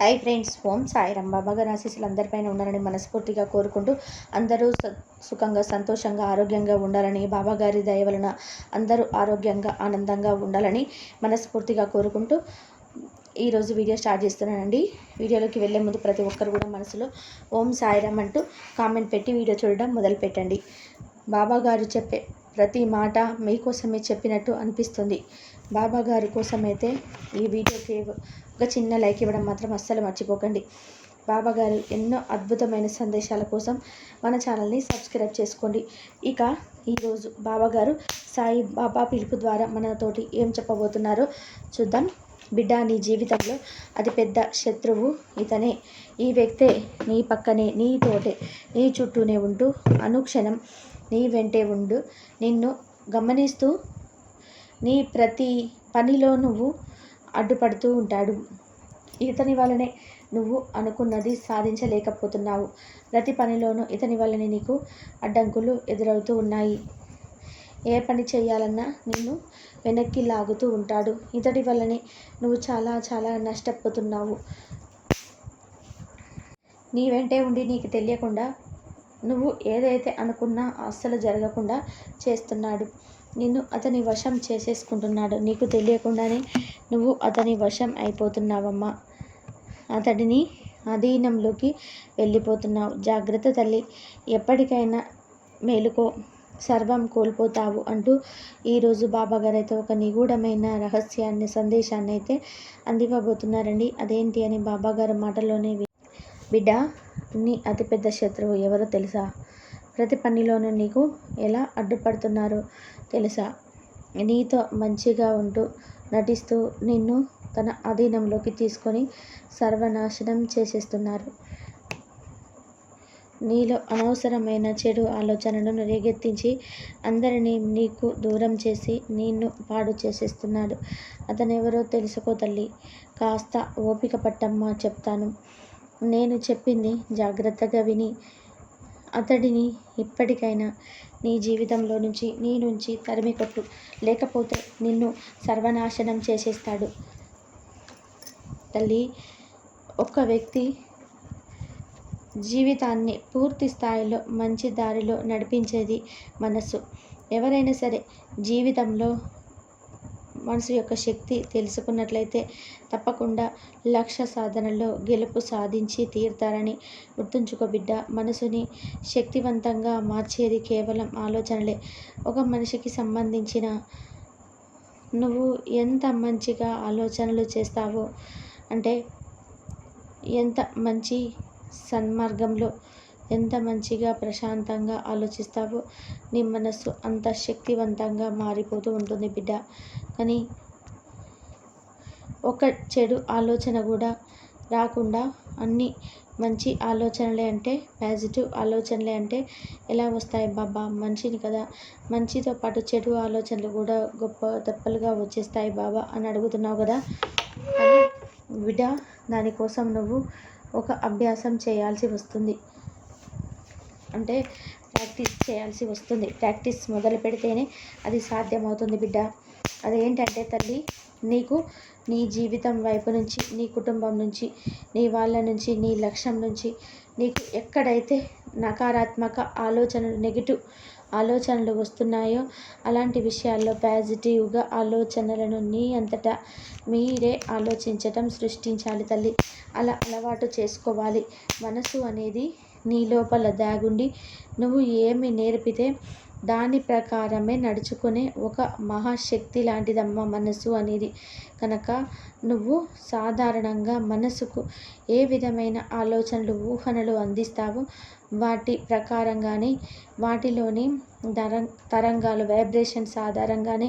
Hi friends Om Sairam. బాబా ఆశీస్సులు అందరిపైన ఉండాలని మనస్ఫూర్తిగా కోరుకుంటూ అందరూ సుఖంగా సంతోషంగా ఆరోగ్యంగా ఉండాలని బాబా గారి దయ వలన అందరూ ఆరోగ్యంగా ఆనందంగా ఉండాలని మనస్ఫూర్తిగా కోరుకుంటూ ఈరోజు వీడియో స్టార్ట్ చేస్తున్నానండి. వీడియోలోకి వెళ్ళే ముందు ప్రతి ఒక్కరు కూడా మనసులో ఓం సాయిరామ్ అంటూ కామెంట్ పెట్టి వీడియో చూడడం మొదలు పెట్టండి బాబా గారు చెప్పే ప్రతి మాట మీకోసమే చెప్పినట్టు అనిపిస్తుంది. బాబా గారి అయితే ఈ వీడియోకి ఒక చిన్న లైక్ ఇవ్వడం మాత్రం అస్సలు మర్చిపోకండి. బాబా గారు ఎన్నో అద్భుతమైన సందేశాల కోసం మన ఛానల్ని సబ్స్క్రైబ్ చేసుకోండి. ఇక ఈరోజు బాబా గారు సాయి బాబా పిలుపు ద్వారా మనతోటి ఏం చెప్పబోతున్నారో చూద్దాం. బిడ్డ నీ జీవితంలో అతిపెద్ద శత్రువు ఇతనే. ఈ వ్యక్తే నీ పక్కనే నీతోటే నీ చుట్టూనే ఉంటూ అనుక్షణం నీ వెంటే ఉండు. నిన్ను గమనిస్తూ నీ ప్రతి పనిలో నువ్వు అడ్డుపడుతూ ఉంటాడు. ఇతని వల్లనే నువ్వు అనుకున్నది సాధించలేకపోతున్నావు. ప్రతి పనిలోనూ ఇతని వల్లనే నీకు అడ్డంకులు ఎదురవుతూ ఉన్నాయి. ఏ పని చేయాలన్నా నిన్ను వెనక్కి లాగుతూ ఉంటాడు. ఇతడి వల్లనే నువ్వు చాలా చాలా నష్టపోతున్నావు. నీ వెంటే ఉండి నీకు తెలియకుండా నువ్వు ఏదైతే అనుకున్నా అస్సలు జరగకుండా చేస్తున్నాడు. నిన్ను అతని వశం చేసేసుకుంటున్నాడు. నీకు తెలియకుండానే నువ్వు అతని వశం అయిపోతున్నావమ్మా. అతడిని అధీనంలోకి వెళ్ళిపోతున్నావు. జాగ్రత్త తల్లి ఎప్పటికైనా మేలుకో సర్వం కోల్పోతావు అంటూ ఈరోజు బాబా ఒక నిగూఢమైన రహస్యాన్ని సందేశాన్ని అయితే అందివ్వబోతున్నారండి. అదేంటి అని బాబాగారు మాటలోనే బిడ్డ నీ అతిపెద్ద శత్రువు ఎవరో తెలుసా? ప్రతి పనిలోనూ నీకు ఎలా అడ్డుపడుతున్నారో తెలుసా? నీతో మంచిగా ఉంటూ నటిస్తూ నిన్ను తన అధీనంలోకి తీసుకొని సర్వనాశనం చేసేస్తున్నారు. నీలో అనవసరమైన చెడు ఆలోచనలను రేగెత్తించి అందరినీ నీకు దూరం చేసి నిన్ను పాడు చేసేస్తున్నాడు. అతనెవరో తెలుసుకో తల్లి. కాస్త ఓపిక పట్టమ్మా చెప్తాను. నేను చెప్పింది జాగ్రత్తగా విని అతడిని ఇప్పటికైనా నీ జీవితంలో నుంచి నీ నుంచి తరిమి కొట్టు. లేకపోతే నిన్ను సర్వనాశనం చేసేస్తాడు. తల్లి ఒక వ్యక్తి జీవితాన్ని పూర్తి స్థాయిలో మంచి దారిలో నడిపించేది మనసు ఎవరైనా సరే జీవితంలో మనసు యొక్క శక్తి తెలుసుకున్నట్లయితే తప్పకుండా లక్ష్య సాధనలో గెలుపు సాధించి తీరుతారని గుర్తుంచుకో బిడ్డ. మనసుని శక్తివంతంగా మార్చేది కేవలం ఆలోచనలే. ఒక మనిషికి సంబంధించిన నువ్వు ఎంత మంచిగా ఆలోచనలు చేస్తావో అంటే ఎంత మంచి సన్మార్గంలో ఎంత మంచిగా ప్రశాంతంగా ఆలోచిస్తావో నీ మనస్సు అంత శక్తివంతంగా మారిపోతూ ఉంటుంది బిడ్డ. కానీ ఒక చెడు ఆలోచన కూడా రాకుండా అన్ని మంచి ఆలోచనలే అంటే పాజిటివ్ ఆలోచనలే అంటే ఎలా వస్తాయి బాబా? మంచిని కదా. మంచితో పాటు చెడు ఆలోచనలు కూడా గొప్ప తెప్పలుగా వచ్చేస్తాయి బాబా అని అడుగుతున్నావు కదా. బిడ్డ దానికోసం నువ్వు ఒక అభ్యాసం చేయాల్సి వస్తుంది. అంటే ప్రాక్టీస్ చేయాల్సి వస్తుంది. ప్రాక్టీస్ మొదలు పెడితేనే అది సాధ్యమవుతుంది బిడ్డ. అదేంటంటే తల్లి నీకు నీ జీవితం వైపు నుంచి నీ కుటుంబం నుంచి నీ వాళ్ళ నుంచి నీ లక్ష్యం నుంచి నీకు ఎక్కడైతే నకారాత్మక ఆలోచనలు నెగిటివ్ ఆలోచనలు వస్తున్నాయో అలాంటి విషయాల్లో పాజిటివ్గా ఆలోచనలను నీ అంతటా మీరే ఆలోచించటం సృష్టించాలి తల్లి. అలా అలవాటు చేసుకోవాలి. మనసు అనేది నీ లోపల దాగుండి నువ్వు ఏమి నేర్పితే దాని ప్రకారమే నడుచుకునే ఒక మహాశక్తి లాంటిదమ్మ మనసు అనేది. కనుక నువ్వు సాధారణంగా మనసుకు ఏ విధమైన ఆలోచనలు ఊహనలు అందిస్తావో వాటి ప్రకారంగానే వాటిలోని దర తరంగాలు వైబ్రేషన్స్ ఆధారంగానే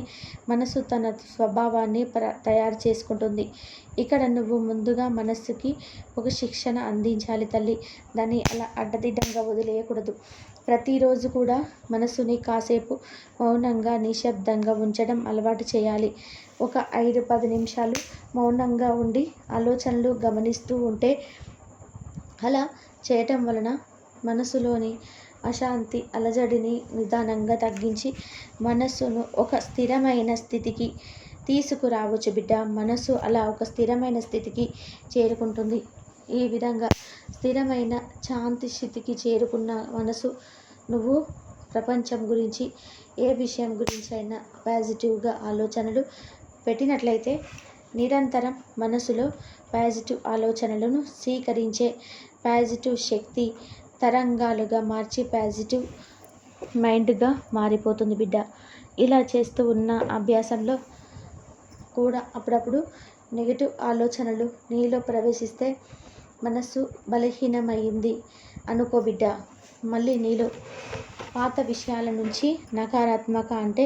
మనసు తన స్వభావాన్ని ప్ర తయారు చేసుకుంటుంది. ఇక్కడ నువ్వు ముందుగా మనస్సుకి ఒక శిక్షణ అందించాలి తల్లి. దాన్ని అలా అడ్డదిడ్డంగా వదిలేయకూడదు. ప్రతిరోజు కూడా మనసుని కాసేపు మౌనంగా నిశ్శబ్దంగా ఉంచడం అలవాటు చేయాలి. ఒక ఐదు పది నిమిషాలు మౌనంగా ఉండి ఆలోచనలు గమనిస్తూ ఉంటే అలా చేయటం వలన మనసులోని అశాంతి అలజడిని నిదానంగా తగ్గించి మనస్సును ఒక స్థిరమైన స్థితికి తీసుకురావచ్చు బిడ్డ. మనసు అలా ఒక స్థిరమైన స్థితికి చేరుకుంటుంది. ఈ విధంగా స్థిరమైన శాంతి స్థితికి చేరుకున్న మనసు. నువ్వు ప్రపంచం గురించి ఏ విషయం గురించి అయినా పాజిటివ్గా ఆలోచనలు పెట్టినట్లయితే నిరంతరం మనసులో పాజిటివ్ ఆలోచనలను స్వీకరించే పాజిటివ్ శక్తి తరంగాలుగా మార్చి పాజిటివ్ మైండ్గా మారిపోతుంది బిడ్డ. ఇలా చేస్తూ ఉన్న అభ్యాసంలో కూడా అప్పుడప్పుడు నెగిటివ్ ఆలోచనలు నీలో ప్రవేశిస్తే మనస్సు బలహీనమైంది అనుకో బిడ్డ. మళ్ళీ నీలో పాత విషయాల నుంచి నకారాత్మక అంటే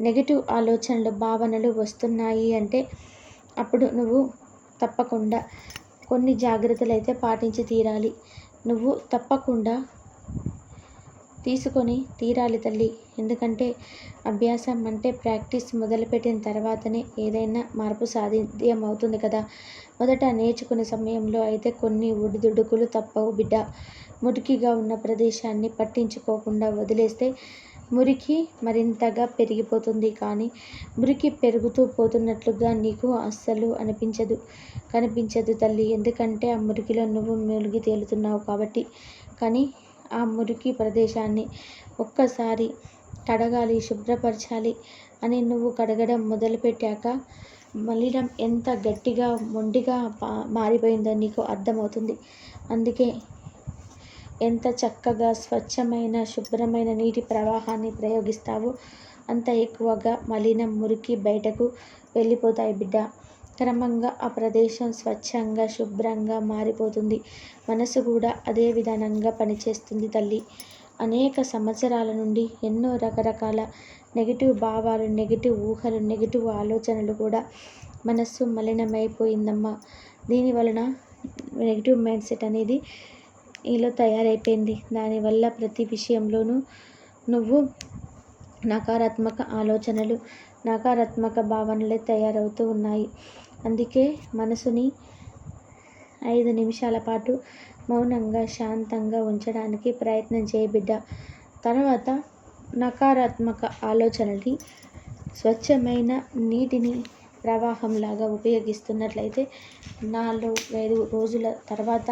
నెగిటివ్ ఆలోచనలు భావనలు వస్తున్నాయి అంటే అప్పుడు నువ్వు తప్పకుండా కొన్ని జాగ్రత్తలు అయితే పాటించి తీరాలి. నువ్వు తప్పకుండా తీసుకొని తీరాలి తల్లి. ఎందుకంటే అభ్యాసం అంటే ప్రాక్టీస్ మొదలుపెట్టిన తర్వాతనే ఏదైనా మార్పు సాధ్యం అవుతుంది కదా. మొదట నేర్చుకునే సమయంలో అయితే కొన్ని ఒడిదుడుకులు తప్పవు బిడ్డ. మురికిగా ఉన్న ప్రదేశాన్ని పట్టించుకోకుండా వదిలేస్తే మురికి మరింతగా పెరిగిపోతుంది. కానీ మురికి పెరుగుతూ పోతున్నట్లుగా నీకు అస్సలు అనిపించదు. కనిపించదు తల్లి. ఎందుకంటే ఆ మురికిలో నువ్వు మునిగి తేలుతున్నావు కాబట్టి. కానీ ఆ మురికి ప్రదేశాన్ని ఒక్కసారి కడగాలి శుభ్రపరచాలి అని నువ్వు కడగడం మొదలుపెట్టాక మలినం ఎంత గట్టిగా మొండిగా మారిపోయిందో నీకు అర్థమవుతుంది. అందుకే ఎంత చక్కగా స్వచ్ఛమైన శుభ్రమైన నీటి ప్రవాహాన్ని ప్రయోగిస్తావో అంత ఎక్కువగా మలినం మురికి బయటకు వెళ్ళిపోతాయి బిడ్డ. క్రమంగా ఆ ప్రదేశం స్వచ్ఛంగా శుభ్రంగా మారిపోతుంది. మనసు కూడా అదే విధానంగా పనిచేస్తుంది తల్లి. అనేక సంవత్సరాల నుండి ఎన్నో రకరకాల నెగిటివ్ భావాలు నెగిటివ్ ఊహలు నెగిటివ్ ఆలోచనలు కూడా మనస్సు మలినమైపోయిందమ్మా. దీని వలన నెగిటివ్ మైండ్ సెట్ అనేది నీలో తయారైపోయింది. దానివల్ల ప్రతి విషయంలోనూ నువ్వు నకారాత్మక ఆలోచనలు నకారాత్మక భావనలే తయారవుతూ ఉన్నాయి. అందుకే మనసుని ఐదు నిమిషాల పాటు మౌనంగా శాంతంగా ఉంచడానికి ప్రయత్నం చేయబిడ్డ తర్వాత నకారాత్మక ఆలోచనని స్వచ్ఛమైన నీటిని ప్రవాహంలాగా ఉపయోగిస్తున్నట్లయితే నాలుగు ఐదు రోజుల తర్వాత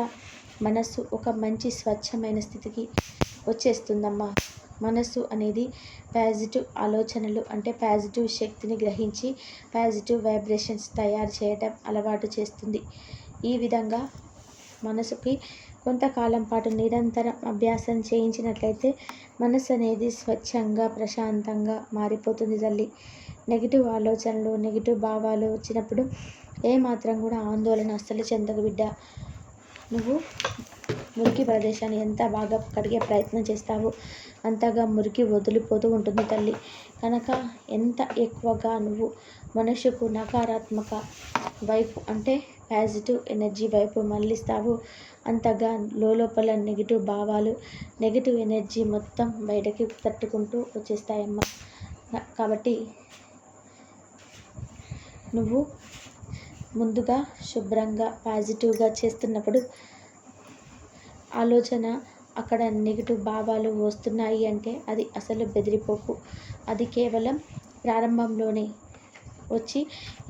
మనస్సు ఒక మంచి స్వచ్ఛమైన స్థితికి వచ్చేస్తుందమ్మా. మనస్సు అనేది పాజిటివ్ ఆలోచనలు అంటే పాజిటివ్ శక్తిని గ్రహించి పాజిటివ్ వైబ్రేషన్స్ తయారు చేయటం అలవాటు చేస్తుంది. ఈ విధంగా మనసుకి కొంతకాలం పాటు నిరంతరం అభ్యాసం చేయించినట్లయితే మనసు అనేది స్వచ్ఛంగా ప్రశాంతంగా మారిపోతుంది తల్లి. నెగిటివ్ ఆలోచనలు నెగిటివ్ భావాలు వచ్చినప్పుడు ఏమాత్రం కూడా ఆందోళన అస్సలు చెందకు బిడ్డ. నువ్వు మురికి ప్రదేశాన్ని ఎంత బాగా కడిగే ప్రయత్నం చేస్తావో అంతగా మురికి వదిలిపోతూ ఉంటుంది తల్లి. కనుక ఎంత ఎక్కువగా నువ్వు మనుషుకు నకారాత్మక వైపు అంటే పాజిటివ్ ఎనర్జీ వైపు మళ్ళిస్తావు అంతగా లోపల నెగిటివ్ భావాలు నెగిటివ్ ఎనర్జీ మొత్తం బయటకి తట్టుకుంటూ వచ్చేస్తాయమ్మా. కాబట్టి నువ్వు ముందుగా శుభ్రంగా పాజిటివ్గా చేస్తున్నప్పుడు ఆలోచన అక్కడ నెగిటివ్ భావాలు వస్తున్నాయి అంటే అది అసలు బెదిరిపోకు. అది కేవలం ప్రారంభంలోనే వచ్చి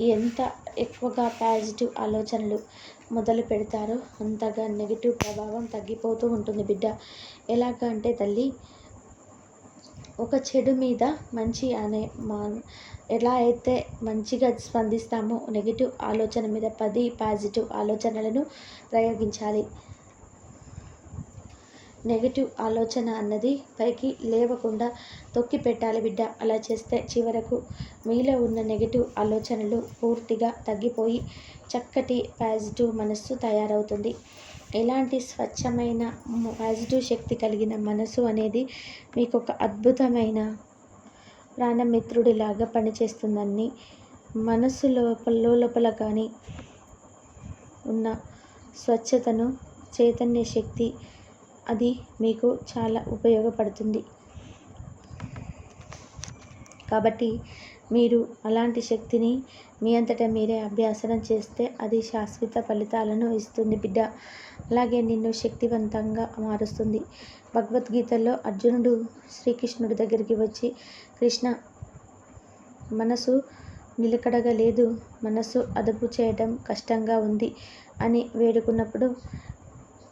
ఎంత ఎక్కువగా పాజిటివ్ ఆలోచనలు మొదలు పెడతారో అంతగా నెగిటివ్ ప్రభావం తగ్గిపోతూ ఉంటుంది బిడ్డ. ఎలాగ అంటే తల్లి ఒక చెడు మీద మంచి అనే మా ఎలా అయితే మంచిగా స్పందిస్తామో నెగిటివ్ ఆలోచన మీద పది పాజిటివ్ ఆలోచనలను ప్రయోగించాలి. నెగిటివ్ ఆలోచన అన్నది పైకి లేవకుండా తొక్కి పెట్టాలి బిడ్డ. అలా చేస్తే చివరకు మీలో ఉన్న నెగిటివ్ ఆలోచనలు పూర్తిగా తగ్గిపోయి చక్కటి పాజిటివ్ మనస్సు తయారవుతుంది. ఎలాంటి స్వచ్ఛమైన పాజిటివ్ శక్తి కలిగిన మనసు అనేది మీకు ఒక అద్భుతమైన ప్రాణమిత్రుడిలాగా పనిచేస్తుందని మనసు లోపల లోపల కానీ ఉన్న స్వచ్ఛతను చైతన్య శక్తి అది మీకు చాలా ఉపయోగపడుతుంది. కాబట్టి మీరు అలాంటి శక్తిని మీ అంతటా మీరే అభ్యాసనం చేస్తే అది శాశ్వత ఫలితాలను ఇస్తుంది బిడ్డ. అలాగే నిన్ను శక్తివంతంగా మారుస్తుంది. భగవద్గీతలో అర్జునుడు శ్రీకృష్ణుడి దగ్గరికి వచ్చి కృష్ణ మనసు నిలకడగా లేదు మనస్సు అదుపు చేయడం కష్టంగా ఉంది అని వేడుకున్నప్పుడు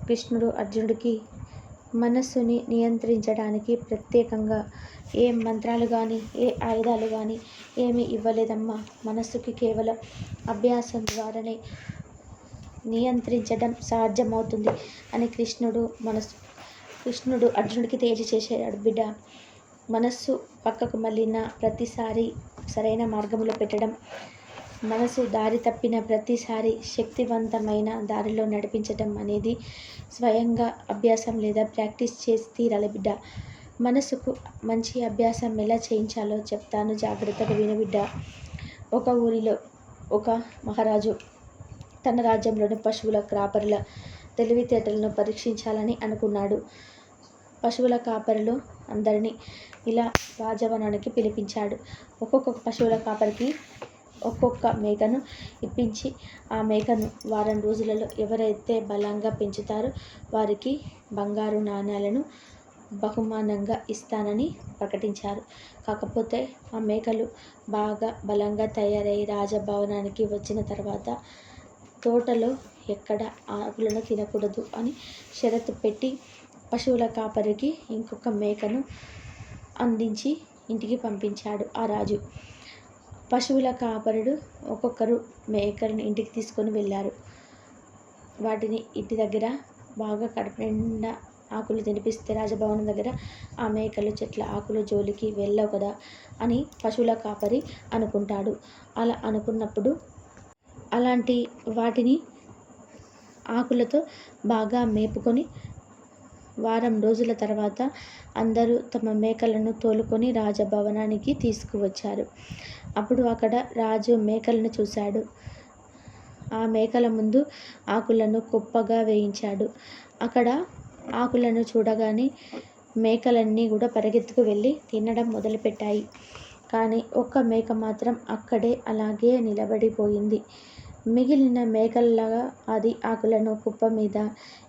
కృష్ణుడు అర్జునుడికి మనస్సుని నియంత్రించడానికి ప్రత్యేకంగా ఏ మంత్రాలు కానీ ఏ ఆయుధాలు కానీ ఏమీ ఇవ్వలేదమ్మా. మనస్సుకి కేవలం అభ్యాసం ద్వారానే నియంత్రించడం సాధ్యమవుతుంది అని కృష్ణుడు మనస్సు కృష్ణుడు అర్జునుడికి తేల్చేసాడు బిడ్డ మనస్సు పక్కకు మళ్ళిన ప్రతిసారి సరైన మార్గంలో పెట్టడం మనసు దారి తప్పిన ప్రతిసారి శక్తివంతమైన దారిలో నడిపించడం అనేది స్వయంగా అభ్యాసం లేదా ప్రాక్టీస్ చేసి తీరాలి బిడ్డ. మనసుకు మంచి అభ్యాసం ఎలా చేయించాలో చెప్తాను. జాగ్రత్తగా వినబిడ్డ ఒక ఊరిలో ఒక మహారాజు తన రాజ్యంలోని పశువుల క్రాపర్ల తెలివితేటలను పరీక్షించాలని అనుకున్నాడు. పశువుల కాపరులు అందరినీ ఇలా రాజవనానికి పిలిపించాడు. ఒక్కొక్క పశువుల కాపరికి ఒక్కొక్క మేకను ఇప్పించి ఆ మేకను వారం రోజులలో ఎవరైతే బలంగా పెంచుతారో వారికి బంగారు నాణ్యాలను బహుమానంగా ఇస్తానని ప్రకటించారు. కాకపోతే ఆ మేకలు బాగా బలంగా తయారై రాజభవనానికి వచ్చిన తర్వాత తోటలో ఎక్కడ ఆకులను తినకూడదు అని షరతు పెట్టి పశువుల కాపరికి ఇంకొక మేకను అందించి ఇంటికి పంపించాడు ఆ రాజు. పశువుల కాపరుడు ఒక్కొక్కరు మేకలను ఇంటికి తీసుకొని వెళ్ళారు. వాటిని ఇంటి దగ్గర బాగా కడుపు నిండా ఆకులు తినిపిస్తే రాజభవనం దగ్గర ఆ మేకలు చెట్ల ఆకులు జోలికి వెళ్ళవు కదా అని పశువుల కాపరి అనుకుంటాడు. అలా అనుకున్నప్పుడు అలాంటి వాటిని ఆకులతో బాగా మేపుకొని వారం రోజుల తర్వాత అందరూ తమ మేకలను తోలుకొని రాజభవనానికి తీసుకువచ్చారు. అప్పుడు అక్కడ రాజు మేకలను చూశాడు. ఆ మేకల ముందు ఆకులను కుప్పగా వేయించాడు. అక్కడ ఆకులను చూడగానే మేకలన్నీ కూడా పరిగెత్తుకు వెళ్ళి తినడం మొదలుపెట్టాయి. కానీ ఒక్క మేక మాత్రం అక్కడే అలాగే నిలబడిపోయింది. మిగిలిన మేకల్లాగా అది ఆకులను కుప్ప మీద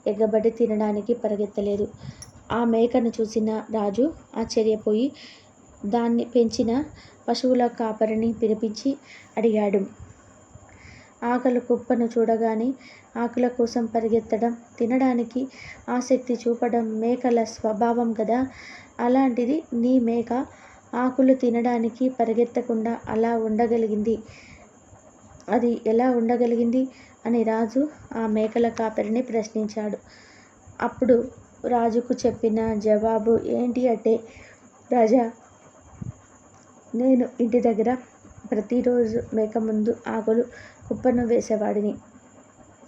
ఎగబడి తినడానికి పరిగెత్తలేదు. ఆ మేకను చూసిన రాజు ఆశ్చర్యపోయి దాన్ని పెంచిన పశువుల కాపరిని పిలిపించి అడిగాడు. ఆకలి కుప్పను చూడగానే ఆకుల కోసం పరిగెత్తడం తినడానికి ఆసక్తి చూపడం మేకల స్వభావం కదా అలాంటిది నీ మేక ఆకులు తినడానికి పరిగెత్తకుండా అలా ఉండగలిగింది. అది ఎలా ఉండగలిగింది? అని రాజు ఆ మేకల కాపరిని ప్రశ్నించాడు. అప్పుడు రాజుకు చెప్పిన జవాబు ఏంటి అంటే రాజా నేను ఇంటి దగ్గర ప్రతిరోజు మేక ముందు ఆకులు కుప్పను వేసేవాడిని.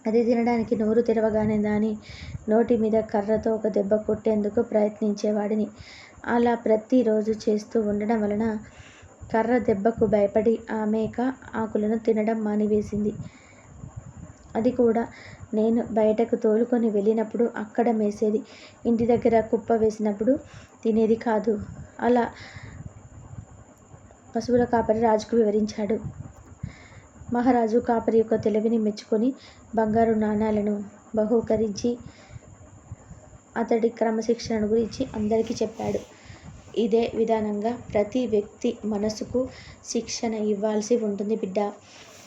అది తినడానికి నోరు తెరవగానే దాని నోటి మీద కర్రతో ఒక దెబ్బ కొట్టేందుకు ప్రయత్నించేవాడిని. అలా ప్రతిరోజు చేస్తూ ఉండడం వలన కర్ర దెబ్బకు భయపడి ఆ మేక ఆకులను తినడం మానివేసింది. అది కూడా నేను బయటకు తోలుకొని వెళ్ళినప్పుడు అక్కడ మేసేది. ఇంటి దగ్గర కుప్ప వేసినప్పుడు తినేది కాదు. అలా పశువుల కాపరి రాజుకు వివరించాడు. మహారాజు కాపరి యొక్క తెలివిని మెచ్చుకొని బంగారు నాణాలను బహూకరించి అతడి క్రమశిక్షణ గురించి అందరికీ చెప్పాడు. ఇదే విధానంగా ప్రతి వ్యక్తి మనసుకు శిక్షణ ఇవ్వాల్సి ఉంటుంది బిడ్డ.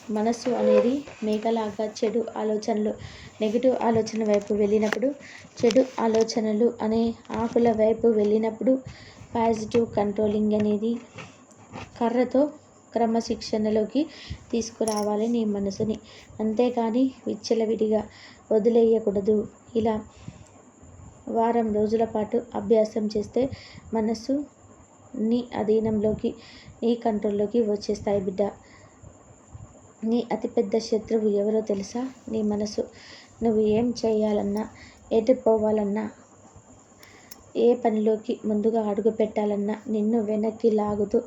మనస్సు అనేది మేకలాగా చెడు ఆలోచనలు నెగిటివ్ ఆలోచన వైపు వెళ్ళినప్పుడు చెడు ఆలోచనలు అనే ఆకుల వైపు వెళ్ళినప్పుడు పాజిటివ్ కంట్రోలింగ్ అనేది కర్రతో క్రమశిక్షణలోకి తీసుకురావాలి నీ మనసుని. అంతేకాని విచ్చలవిడిగా వదిలేయకూడదు. ఇలా వారం రోజుల పాటు అభ్యాసం చేస్తే మనసు నీ అధీనంలోకి నీ కంట్రోల్లోకి వచ్చేస్తాయి బిడ్డ. నీ అతిపెద్ద శత్రువు ఎవరో తెలుసా? నీ మనసు. నువ్వు ఏం చేయాలన్నా ఎటు పోవాలన్నా ఏ పనిలోకి ముందుగా అడుగు పెట్టాలన్నా నిన్ను వెనక్కి లాగుతూ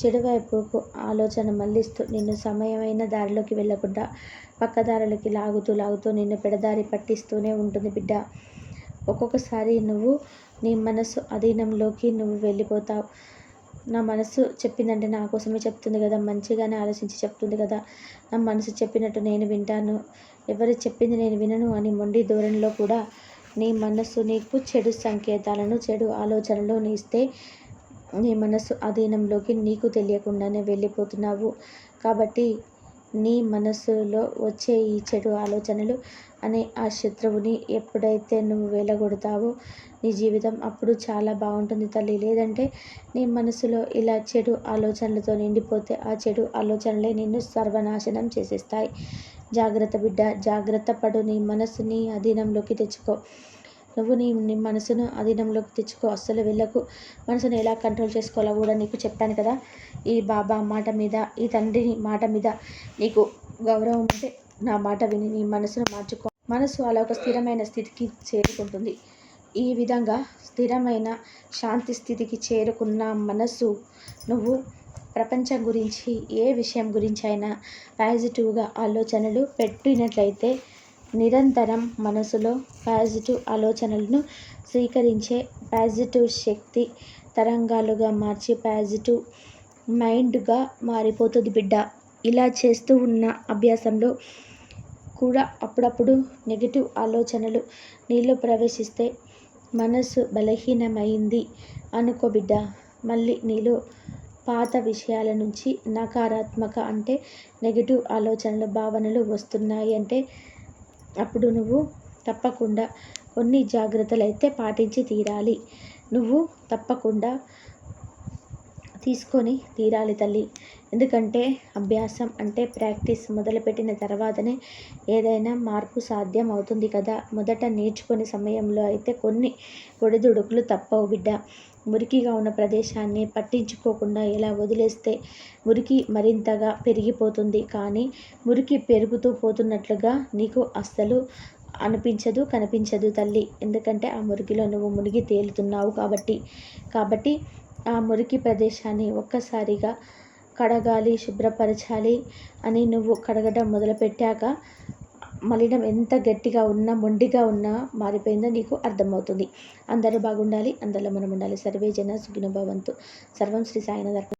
చెడువైపుకు ఆలోచన మళ్ళిస్తూ నిన్ను సమయమైన దారిలోకి వెళ్ళకుండా పక్కదారులకి లాగుతూ లాగుతూ నిన్ను పెడదారి పట్టిస్తూనే ఉంటుంది బిడ్డ. ఒక్కొక్కసారి నువ్వు నీ మనసు అధీనంలోకి నువ్వు వెళ్ళిపోతావు. నా మనసు చెప్పిందంటే నా కోసమే చెప్తుంది కదా మంచిగానే ఆలోచించి చెప్తుంది కదా. నా మనసు చెప్పినట్టు నేను వింటాను. ఎవరు చెప్పింది నేను వినను అని మొండి ధోరణిలో కూడా నీ మనస్సు నీకు చెడు సంకేతాలను చెడు ఆలోచనలు ఇస్తే నీ మనస్సు అధీనంలోకి నీకు తెలియకుండానే వెళ్ళిపోతున్నావు. కాబట్టి నీ మనస్సులో వచ్చే ఈ చెడు ఆలోచనలు అనే ఆ శత్రువుని ఎప్పుడైతే నువ్వు వెళ్ళగొడతావో నీ జీవితం అప్పుడు చాలా బాగుంటుంది తల్లి. లేదంటే నీ మనసులో ఇలా చెడు ఆలోచనలతో నిండిపోతే ఆ చెడు ఆలోచనలే నిన్ను సర్వనాశనం చేసేస్తాయి. జాగ్రత్త బిడ్డ జాగ్రత్త పడు నీ మనసుని అధీనంలోకి తెచ్చుకో. నువ్వు నీ నీ మనసును అధీనంలోకి తెచ్చుకో. అస్సలు వెళ్ళకు. మనసును ఎలా కంట్రోల్ చేసుకోవాలో కూడా నీకు చెప్పాను కదా. ఈ బాబా మాట మీద ఈ తండ్రిని మాట మీద నీకు గౌరవం ఉంటే నా మాట విని నీ మనసును మార్చుకో. మనసు అలా ఒక స్థిరమైన స్థితికి చేరుకుంటుంది. ఈ విధంగా స్థిరమైన శాంతి స్థితికి చేరుకున్న మనసు నువ్వు ప్రపంచం గురించి ఏ విషయం గురించి అయినా పాజిటివ్గా ఆలోచనలు పెట్టినట్లయితే నిరంతరం మనసులో పాజిటివ్ ఆలోచనలను స్వీకరించే పాజిటివ్ శక్తి తరంగాలుగా మార్చి పాజిటివ్ మైండ్గా మారిపోతుంది బిడ్డ. ఇలా చేస్తూ ఉన్న అభ్యాసంలో కూడా అప్పుడప్పుడు నెగిటివ్ ఆలోచనలు నీలో ప్రవేశిస్తే మనసు బలహీనమైంది అనుకో బిడ్డ. మళ్ళీ నీలో పాత విషయాల నుంచి నకారాత్మక అంటే నెగిటివ్ ఆలోచనలు భావనలు వస్తున్నాయి అంటే అప్పుడు నువ్వు తప్పకుండా కొన్ని జాగ్రత్తలు అయితే పాటించి తీరాలి. నువ్వు తప్పకుండా తీసుకొని తీరాలి తల్లి. ఎందుకంటే అభ్యాసం అంటే ప్రాక్టీస్ మొదలుపెట్టిన తర్వాతనే ఏదైనా మార్పు సాధ్యం అవుతుంది కదా. మొదట నేర్చుకునే సమయంలో అయితే కొన్ని ఒడిదుడుకులు తప్పవు బిడ్డ. మురికిగా ఉన్న ప్రదేశాన్ని పట్టించుకోకుండా ఎలా వదిలేస్తే మురికి మరింతగా పెరిగిపోతుంది. కానీ మురికి పెరుగుతూ పోతున్నట్లుగా నీకు అస్సలు అనిపించదు కనిపించదు తల్లి. ఎందుకంటే ఆ మురికిలో నువ్వు మునిగి తేలుతున్నావు కాబట్టి. కాబట్టి ఆ మురికి ప్రదేశాన్ని ఒక్కసారిగా కడగాలి శుభ్రపరచాలి అని నువ్వు కడగడం మొదలుపెట్టాక మలినం ఎంత గట్టిగా ఉన్నా మొండిగా ఉన్నా మారిపోయిందో నీకు అర్థమవుతుంది. అందరూ బాగుండాలి అందరిలో మనం ఉండాలి. సర్వే జన సుఖినభవంతు సర్వం శ్రీ సాయినాథ్